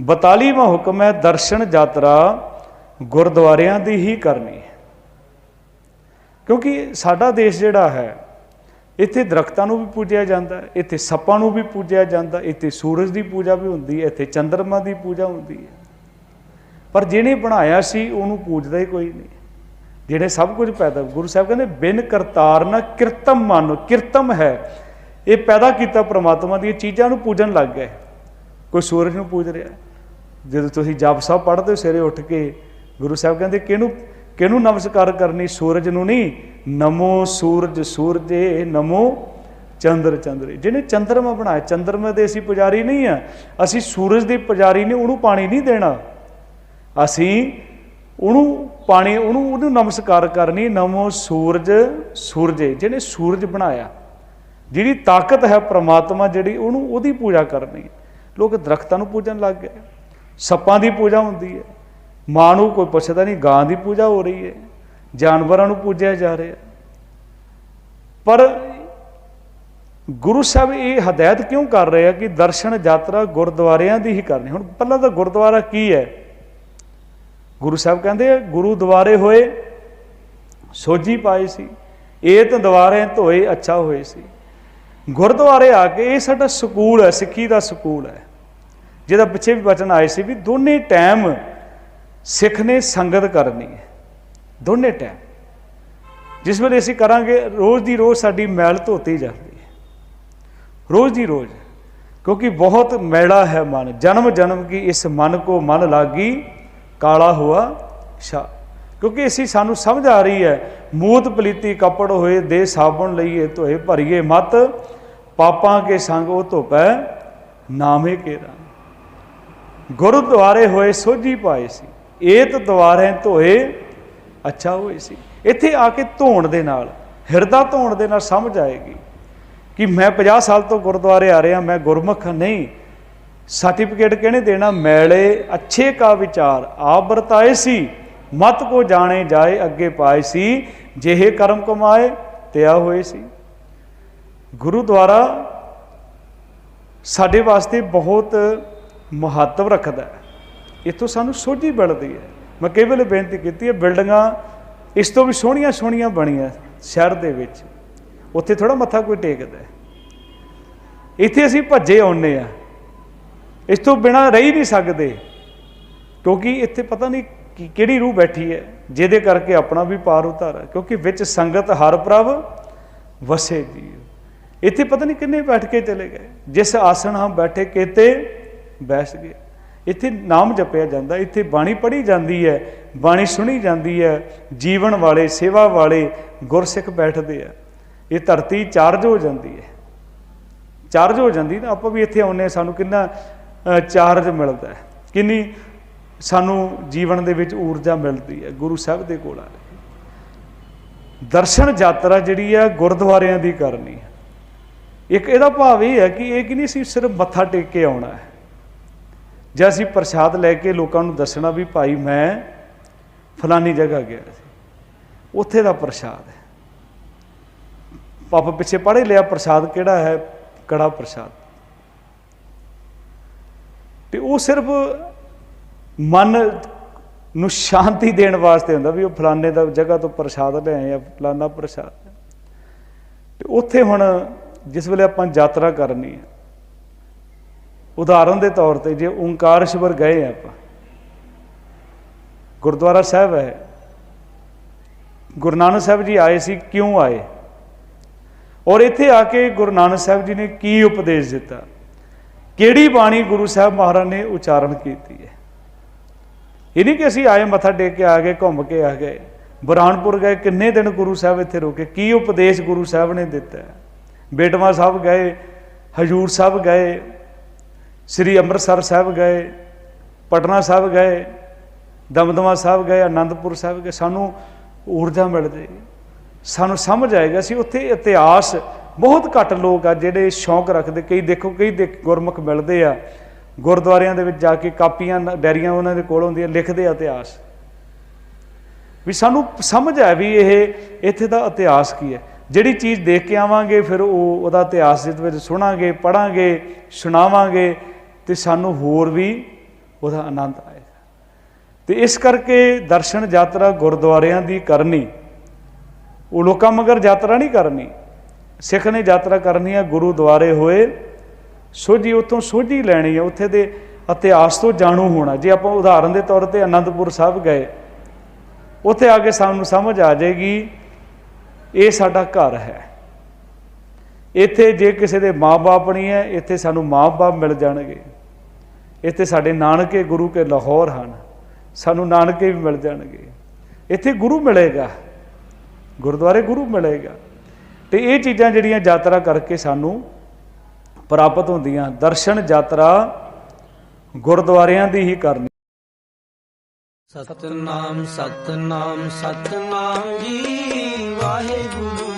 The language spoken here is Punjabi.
42ਵਾਂ ਹੁਕਮ ਹੈ, ਦਰਸ਼ਨ ਯਾਤਰਾ ਗੁਰਦੁਆਰਿਆਂ ਦੀ ਹੀ ਕਰਨੀ ਹੈ। ਕਿਉਂਕਿ ਸਾਡਾ ਦੇਸ਼ ਜਿਹੜਾ ਹੈ, ਇੱਥੇ ਦਰਖਤਾਂ ਨੂੰ ਵੀ ਪੂਜਿਆ ਜਾਂਦਾ ਹੈ, ਇੱਥੇ ਸੱਪਾਂ ਨੂੰ ਵੀ ਪੂਜਿਆ ਜਾਂਦਾ ਇੱਥੇ ਸੂਰਜ ਦੀ ਪੂਜਾ ਵੀ ਹੁੰਦੀ ਹੈ, ਇੱਥੇ ਚੰਦਰਮਾ ਦੀ ਪੂਜਾ ਹੁੰਦੀ ਹੈ। ਪਰ ਜਿਹਨੇ ਬਣਾਇਆ ਸੀ, ਉਹਨੂੰ ਪੂਜਦਾ ਹੀ ਕੋਈ ਨਹੀਂ। ਜਿਹੜੇ ਸਭ ਕੁਝ ਪੈਦਾ, ਗੁਰੂ ਸਾਹਿਬ ਕਹਿੰਦੇ, ਬਿਨ ਕਰਤਾਰ ਨਾ ਕਿਰਤਮ ਮਾਨੋ, ਕਿਰਤਮ ਹੈ। ਇਹ ਪੈਦਾ ਕੀਤਾ ਪ੍ਰਮਾਤਮਾ ਦੀਆਂ ਚੀਜ਼ਾਂ ਨੂੰ ਪੂਜਣ ਲੱਗ ਗਏ। ਕੋਈ ਸੂਰਜ ਨੂੰ ਪੂਜ ਰਿਹਾ? ਜਦੋਂ ਤੁਸੀਂ ਜਪ ਸਾਹਿਬ ਪੜ੍ਹਦੇ ਹੋ, ਸਵੇਰੇ ਉੱਠ ਕੇ ਗੁਰੂ ਸਾਹਿਬ ਕਹਿੰਦੇ, ਕਿਹਨੂੰ ਕਿਹਨੂੰ ਨਮਸਕਾਰ ਕਰਨੀ? ਸੂਰਜ ਨੂੰ ਨਹੀਂ, ਨਮੋ ਸੂਰਜ, ਸੂਰਜੇ ਨਮੋ ਚੰਦਰ, ਚੰਦਰੇ। ਜਿਹਨੇ ਚੰਦਰਮਾ ਬਣਾਇਆ, ਚੰਦਰਮਾ ਦੇ ਅਸੀਂ ਪੁਜਾਰੀ ਨਹੀਂ ਆ। ਅਸੀਂ ਸੂਰਜ ਦੇ ਪੁਜਾਰੀ ਨੇ ਉਹਨੂੰ ਪਾਣੀ ਨਹੀਂ ਦੇਣਾ। ਅਸੀਂ ਉਹਨੂੰ ਪਾਣੀ, ਉਹਨੂੰ ਉਹਨੂੰ ਨਮਸਕਾਰ ਕਰਨੀ, ਨਮੋ ਸੂਰਜ, ਸੂਰਜੇ। ਜਿਹਨੇ ਸੂਰਜ ਬਣਾਇਆ ਜਿਹੜੀ ਤਾਕਤ ਹੈ ਪ੍ਰਮਾਤਮਾ ਜਿਹੜੀ, ਉਹਨੂੰ ਉਹਦੀ ਪੂਜਾ ਕਰਨੀ। ਲੋਕ ਦਰਖਤਾਂ ਨੂੰ ਪੂਜਣ ਲੱਗ ਗਏ। ਸੱਪਾਂ ਦੀ ਪੂਜਾ ਹੁੰਦੀ ਹੈ। ਮਾਂ ਨੂੰ ਕੋਈ ਪੁੱਛਦਾ ਨਹੀਂ, ਗਾਂ ਦੀ ਪੂਜਾ ਹੋ ਰਹੀ ਹੈ। ਜਾਨਵਰਾਂ ਨੂੰ ਪੂਜਿਆ ਜਾ ਰਿਹਾ। ਪਰ ਗੁਰੂ ਸਾਹਿਬ ਇਹ ਹਦਾਇਤ ਕਿਉਂ ਕਰ ਰਹੇ ਆ ਕਿ ਦਰਸ਼ਨ ਯਾਤਰਾ ਗੁਰਦੁਆਰਿਆਂ ਦੀ ਹੀ ਕਰਨੀ? ਹੁਣ ਪਹਿਲਾਂ ਤਾਂ ਗੁਰਦੁਆਰਾ ਕੀ ਹੈ? ਗੁਰੂ ਸਾਹਿਬ ਕਹਿੰਦੇ ਗੁਰੂ ਦੁਆਰੇ ਹੋਏ, ਸੋਝੀ ਪਾਈ ਸੀ। ਏਤ ਦੁਆਰੇ ਧੋਏ, ਅੱਛਾ ਹੋਏ ਸੀ। ਗੁਰਦੁਆਰੇ ਆ ਕੇ ਇਹ ਸਾਡਾ ਸਕੂਲ ਹੈ, ਸਿੱਖੀ ਦਾ ਸਕੂਲ ਹੈ। ਜਿਹਦਾ ਪਿੱਛੇ ਵੀ ਵਚਨ ਆਏ ਸੀ ਵੀ ਦੋਨੇ ਟਾਈਮ ਸਿੱਖ ਨੇ ਸੰਗਤ ਕਰਨੀ ਹੈ। ਦੋਨੇ ਟਾਈਮ। ਜਿਸ ਵੇਲੇ ਅਸੀਂ ਕਰਾਂਗੇ, ਰੋਜ਼ ਦੀ ਰੋਜ਼ ਸਾਡੀ ਮੈਲ ਧੋਤੀ ਜਾਂਦੀ ਹੈ। ਰੋਜ਼ ਦੀ ਰੋਜ਼। ਕਿਉਂਕਿ ਬਹੁਤ ਮੈਲਾ ਹੈ ਮਨ। ਜਨਮ ਜਨਮ ਕੀ ਇਸ ਮਨ ਕੋ ਮਨ ਲਾਗੀ, ਕਾਲਾ ਹੁਆ ਸ਼ਾ। ਕਿਉਂਕਿ ਅਸੀਂ ਸਾਨੂੰ ਸਮਝ ਆ ਰਹੀ ਹੈ ਮੂਤ ਪਲੀਤੀ ਕਪੜ ਹੋਏ ਦੇ ਸਾਬਣ ਲਈਏ ਧੋਏ ਭਰੀਏ ਮਤ, ਪਾਪਾਂ ਕੇ ਸੰਗ ਉਹ ਧੋਪੈ ਨਾਮੇ ਕੇਰਾ। ਗੁਰਦੁਆਰੇ ਹੋਏ ਸੋਝੀ ਪਾਏ ਸੀ, ਏਤ ਦੁਆਰੇ ਧੋਏ ਅੱਛਾ ਹੋਏ ਸੀ। ਇੱਥੇ ਆ ਕੇ ਧੋਣ ਦੇ ਨਾਲ, ਹਿਰਦਾ ਧੋਣ ਦੇ ਨਾਲ ਸਮਝ ਆਏਗੀ ਕਿ ਮੈਂ 50 ਸਾਲ ਤੋਂ ਗੁਰਦੁਆਰੇ ਆ ਰਿਹਾ, ਮੈਂ ਗੁਰਮੁਖ ਨਹੀਂ। ਸਰਟੀਫਿਕੇਟ ਕਿਹਨੇ ਦੇਣਾ? ਮੈਲੇ ਅੱਛੇ ਕਾ ਵਿਚਾਰ ਆਪ ਵਰਤਾਏ ਸੀ। ਮਤ ਕੋ ਜਾਣੇ ਜਾਏ ਅੱਗੇ ਪਾਏ ਸੀ, ਜਿਹੇ ਕਰਮ ਕਮਾਏ ਤਿਆ ਹੋਏ ਸੀ। ਗੁਰੂ ਦੁਆਰਾ ਸਾਡੇ ਵਾਸਤੇ ਬਹੁਤ ਮਹੱਤਵ ਰੱਖਦਾ ਹੈ। ਇੱਥੋਂ ਸਾਨੂੰ ਸੋਝੀ ਮਿਲਦੀ ਹੈ। ਮੈਂ ਕਈ ਵੇਲੇ ਬੇਨਤੀ ਕੀਤੀ ਹੈ, ਬਿਲਡਿੰਗਾਂ ਇਸ ਤੋਂ ਵੀ ਸੋਹਣੀਆਂ ਸੋਹਣੀਆਂ ਬਣੀਆਂ ਸ਼ਹਿਰ ਦੇ ਵਿੱਚ। ਉੱਥੇ ਥੋੜਾ ਮੱਥਾ ਕੋਈ ਟੇਕਦਾ ਇੱਥੇ ਅਸੀਂ ਭੱਜੇ ਆਉਨੇ ਆ ਇਸ ਤੋਂ ਬਿਨਾ ਰਹਿ ਨਹੀਂ ਸਕਦੇ। ਕਿਉਂਕਿ ਇੱਥੇ ਪਤਾ ਨਹੀਂ ਕਿ ਕਿਹੜੀ ਰੂਹ ਬੈਠੀ ਹੈ ਜਿਹਦੇ ਕਰਕੇ ਆਪਣਾ ਵੀ ਪਾਰ ਉਤਾਰਾ ਕਿਉਂਕਿ ਵਿੱਚ ਸੰਗਤ ਹਰ ਪ੍ਰਭ ਵਸੇ ਜੀ ਇੱਥੇ ਪਤਾ ਨਹੀਂ ਕਿੰਨੇ ਬੈਠ ਕੇ ਚਲੇ ਗਏ। ਜਿਸ ਆਸਣ ਹਮ ਬੈਠੇ ਕੀਤੇ ਬੈਸ ਗਏ। ਇੱਥੇ ਨਾਮ ਜਪਿਆ ਜਾਂਦਾ ਇੱਥੇ ਬਾਣੀ ਪੜ੍ਹੀ ਜਾਂਦੀ ਹੈ ਬਾਣੀ ਸੁਣੀ ਜਾਂਦੀ ਹੈ ਜੀਵਨ ਵਾਲੇ ਸੇਵਾ ਵਾਲੇ ਗੁਰਸਿੱਖ ਬੈਠਦੇ ਆ। ਇਹ ਧਰਤੀ ਚਾਰਜ ਹੋ ਜਾਂਦੀ ਹੈ। ਚਾਰਜ ਹੋ ਜਾਂਦੀ ਨਾ ਆਪਾਂ ਵੀ ਇੱਥੇ ਆਉਂਦੇ ਹਾਂ, ਸਾਨੂੰ ਕਿੰਨਾ ਚਾਰਜ ਮਿਲਦਾ ਕਿੰਨੀ ਸਾਨੂੰ ਜੀਵਨ ਦੇ ਵਿੱਚ ਊਰਜਾ ਮਿਲਦੀ ਹੈ, ਗੁਰੂ ਸਾਹਿਬ ਦੇ ਕੋਲ ਆ ਕੇ ਦਰਸ਼ਨ ਯਾਤਰਾ ਜਿਹੜੀ ਹੈ ਗੁਰਦੁਆਰਿਆਂ ਦੀ ਕਰਨੀ ਹੈ। ਇੱਕ ਇਹਦਾ ਭਾਵ ਇਹ ਹੈ ਕਿ ਇਹ ਕਿ ਨਹੀਂ ਸੀ ਸਿਰਫ ਮੱਥਾ ਟੇਕ ਕੇ ਆਉਣਾ ਹੈ। ਜੇ ਅਸੀਂ ਪ੍ਰਸ਼ਾਦ ਲੈ ਕੇ ਲੋਕਾਂ ਨੂੰ ਦੱਸਣਾ ਵੀ ਭਾਈ ਮੈਂ ਫਲਾਨੀ ਜਗ੍ਹਾ ਗਿਆ ਸੀ। ਉੱਥੇ ਦਾ ਪ੍ਰਸ਼ਾਦ ਹੈ। ਪਾਪਾ ਪਿੱਛੇ ਪੜ੍ਹੇ ਲਿਆ ਪ੍ਰਸ਼ਾਦ ਕਿਹੜਾ ਹੈ? ਕੜਾ ਪ੍ਰਸ਼ਾਦ। ਤੇ ਉਹ ਸਿਰਫ ਮਨ ਨੂੰ ਸ਼ਾਂਤੀ ਦੇਣ ਵਾਸਤੇ ਹੁੰਦਾ ਵੀ ਉਹ ਫਲਾਣੇ ਦਾ ਜਗ੍ਹਾ ਤੋਂ ਪ੍ਰਸ਼ਾਦ ਲਿਆਏ ਆ, ਫਲਾਣਾ ਪ੍ਰਸ਼ਾਦ। ਤੇ ਉੱਥੇ ਹੁਣ ਜਿਸ ਵੇਲੇ ਆਪਾਂ ਯਾਤਰਾ ਕਰਨੀ ਹੈ, ਉਦਾਹਰਨ ਦੇ ਤੌਰ ਤੇ ਜੇ ਓੰਕਾਰਸ਼ਵਰ ਗਏ ਆਪਾਂ, ਗੁਰਦੁਆਰਾ ਸਾਹਿਬ ਹੈ, ਗੁਰੂ ਨਾਨਕ ਸਾਹਿਬ ਜੀ ਆਏ ਸੀ, ਕਿਉਂ ਆਏ? ਔਰ ਇੱਥੇ ਆ ਕੇ ਗੁਰੂ ਨਾਨਕ ਸਾਹਿਬ ਜੀ ਨੇ ਕੀ ਉਪਦੇਸ਼ ਦਿੱਤਾ? ਕਿਹੜੀ ਬਾਣੀ ਗੁਰੂ ਸਾਹਿਬ ਮਹਾਰਾਜ ਨੇ ਉਚਾਰਨ ਕੀਤੀ ਹੈ? ਇਹ ਨਹੀਂ ਕਿ ਅਸੀਂ ਆਏ ਮੱਥਾ ਟੇਕ ਕੇ ਆ ਗਏ, ਘੁੰਮ ਕੇ ਆ ਗਏ। ਬੁਰਾਨਪੁਰ ਗਏ, ਕਿੰਨੇ ਦਿਨ ਗੁਰੂ ਸਾਹਿਬ ਇੱਥੇ ਰੁਕੇ? ਕੀ ਉਪਦੇਸ਼ ਗੁਰੂ ਸਾਹਿਬ ਨੇ ਦਿੱਤਾ? ਹੈ? ਬੇਟਵਾ ਸਾਹਿਬ ਗਏ, ਹਜੂਰ ਸਾਹਿਬ ਗਏ, ਸ੍ਰੀ ਅੰਮ੍ਰਿਤਸਰ ਸਾਹਿਬ ਗਏ, ਪਟਨਾ ਸਾਹਿਬ ਗਏ, ਦਮਦਮਾ ਸਾਹਿਬ ਗਏ, ਆਨੰਦਪੁਰ ਸਾਹਿਬ ਗਏ। ਸਾਨੂੰ ਊਰਜਾ ਮਿਲ ਜਾਏਗੀ ਸਾਨੂੰ ਸਮਝ ਆਏਗਾ ਸੀ ਉੱਥੇ ਇਤਿਹਾਸ ਬਹੁਤ ਘੱਟ ਲੋਕ ਆ ਜਿਹੜੇ ਸ਼ੌਂਕ ਰੱਖਦੇ। ਕਈ ਦੇਖੋ, ਕਈ ਦੇਖ ਗੁਰਮੁਖ ਮਿਲਦੇ ਆ। ਗੁਰਦੁਆਰਿਆਂ ਦੇ ਵਿੱਚ ਜਾ ਕੇ ਕਾਪੀਆਂ ਨ- ਡਾਇਰੀਆਂ ਉਹਨਾਂ ਦੇ ਕੋਲ ਹੁੰਦੀਆਂ, ਲਿਖਦੇ ਇਤਿਹਾਸ। ਵੀ ਸਾਨੂੰ ਸਮਝ ਆ ਵੀ ਇਹ, ਇੱਥੇ ਦਾ ਇਤਿਹਾਸ ਕੀ ਹੈ। ਜਿਹੜੀ ਚੀਜ਼ ਦੇਖ ਕੇ ਆਵਾਂਗੇ, ਫਿਰ ਉਹ, ਉਹਦਾ ਇਤਿਹਾਸ ਦੇ ਵਿੱਚ ਸੁਣਾਂਗੇ ਪੜਾਂਗੇ ਸੁਣਾਵਾਂਗੇ, ਤੇ ਸਾਨੂੰ ਹੋਰ ਵੀ ਉਹਦਾ ਆਨੰਦ ਆਏਗਾ। ਤੇ ਇਸ ਕਰਕੇ ਦਰਸ਼ਨ ਯਾਤਰਾ ਗੁਰਦੁਆਰਿਆਂ ਦੀ ਕਰਨੀ, ਉਹ ਲੋਕਾਂ ਮਗਰ ਯਾਤਰਾ ਨਹੀਂ ਕਰਨੀ। ਸਿੱਖ ਨੇ ਯਾਤਰਾ ਕਰਨੀ ਹੈ ਗੁਰੂਦੁਆਰੇ ਹੋਏ ਸੋਝੀ ਉਤੋਂ ਸੋਝੀ ਲੈਣੀ ਹੈ, ਉੱਥੇ ਦੇ ਇਤਿਹਾਸ ਤੋਂ ਜਾਣੂ ਹੋਣਾ। ਜੇ ਆਪਾਂ ਉਦਾਹਰਨ ਦੇ ਤੌਰ ਤੇ ਅਨੰਦਪੁਰ ਸਾਹਿਬ ਗਏ, ਉੱਥੇ ਆ ਕੇ ਸਾਨੂੰ ਸਮਝ ਆ ਜਾਏਗੀ, ਇਹ ਸਾਡਾ ਘਰ ਹੈ। ਇੱਥੇ ਜੇ ਕਿਸੇ ਦੇ ਮਾਪੇ ਨਹੀਂ ਹੈ, ਇੱਥੇ ਸਾਨੂੰ ਮਾਪੇ ਮਿਲ ਜਾਣਗੇ। ਇੱਥੇ ਸਾਡੇ ਨਾਨਕੇ ਗੁਰੂ ਕੇ ਲਾਹੌਰ ਹਨ, ਸਾਨੂੰ ਨਾਨਕੇ ਵੀ ਮਿਲ ਜਾਣਗੇ। ਇੱਥੇ ਗੁਰੂ ਮਿਲੇਗਾ, ਗੁਰਦੁਆਰੇ ਗੁਰੂ ਮਿਲੇਗਾ। ਤੇ ਇਹ ਚੀਜ਼ਾਂ ਜਿਹੜੀਆਂ ਯਾਤਰਾ ਕਰਕੇ ਸਾਨੂੰ ਪ੍ਰਾਪਤ ਹੁੰਦੀਆਂ। ਦਰਸ਼ਨ ਯਾਤਰਾ ਗੁਰਦੁਆਰਿਆਂ ਦੀ ਹੀ ਕਰਨੀ। ਸਤਨਾਮ ਸਤਨਾਮ ਸਤਨਾਮ ਜੀ। ਵਾਹਿਗੁਰੂ